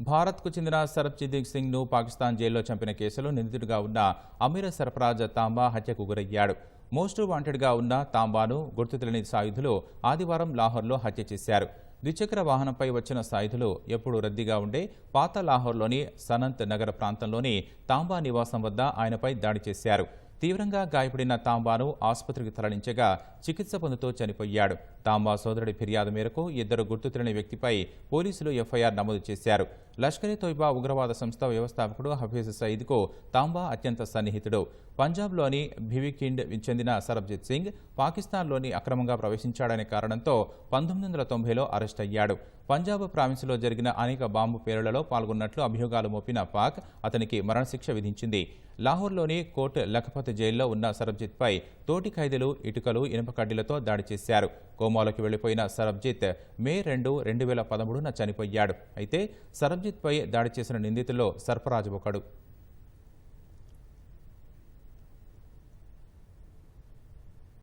భారత్కు చెందిన సరబ్జిత్ సింగ్ను పాకిస్తాన్ జైల్లో చంపిన కేసులో నిందితుడిగా ఉన్న అమీర సర్ఫరాజ్ తాంబా హత్యకు గురయ్యాడు. మోస్ట్ వాంటెడ్గా ఉన్న తాంబాను గుర్తు తెలియని సాయుధులు ఆదివారం లాహోర్లో హత్య చేశారు. ద్విచక్ర వాహనంపై వచ్చిన సాయుధులు ఎప్పుడు రద్దీగా ఉండే పాత లాహోర్లోని సనంత్ నగర ప్రాంతంలోని తాంబా నివాసం వద్ద ఆయనపై దాడి చేశారు. తీవ్రంగా గాయపడిన తాంబాను ఆసుపత్రికి తరలించగా చికిత్స పొందుతూ చనిపోయాడు. తాంబా సోదరుడి ఫిర్యాదు మేరకు ఇద్దరు గుర్తు తెలియని వ్యక్తిపై పోలీసులు ఎఫ్ఐఆర్ నమోదు చేశారు. లష్కరే తోయిబా ఉగ్రవాద సంస్థ వ్యవస్థాపకుడు హఫీజ్ సయీద్కు తాంబా అత్యంత సన్నిహితుడు. పంజాబ్లోని భివికిండ్ చెందిన సరబ్జిత్ సింగ్ పాకిస్తాన్లోని అక్రమంగా ప్రవేశించాడనే కారణంతో పంతొమ్మిది వందల తొంభైలో అరెస్ట్ అయ్యాడు. పంజాబ్ ప్రావిన్స్లో జరిగిన అనేక బాంబు పేలుళ్ళలో పాల్గొన్నట్లు అభియోగాలు మోపిన పాక్ అతనికి మరణశిక్ష విధించింది. లాహోర్లోని కోట్ లఖపత్ జైల్లో ఉన్న సరబ్జిత్పై తోటి ఖైదీలు ఇటుకలు ఇనుప కడ్డీలతో దాడి చేశారు. కోమాలోకి వెళ్ళిపోయిన సరబ్జిత్ మే రెండు రెండు వేల పదమూడున చనిపోయాడు. అయితే సబ్జిత్పై దాడి చేసిన నిందితుల్లో సర్ఫరాజ్ ఒకడు.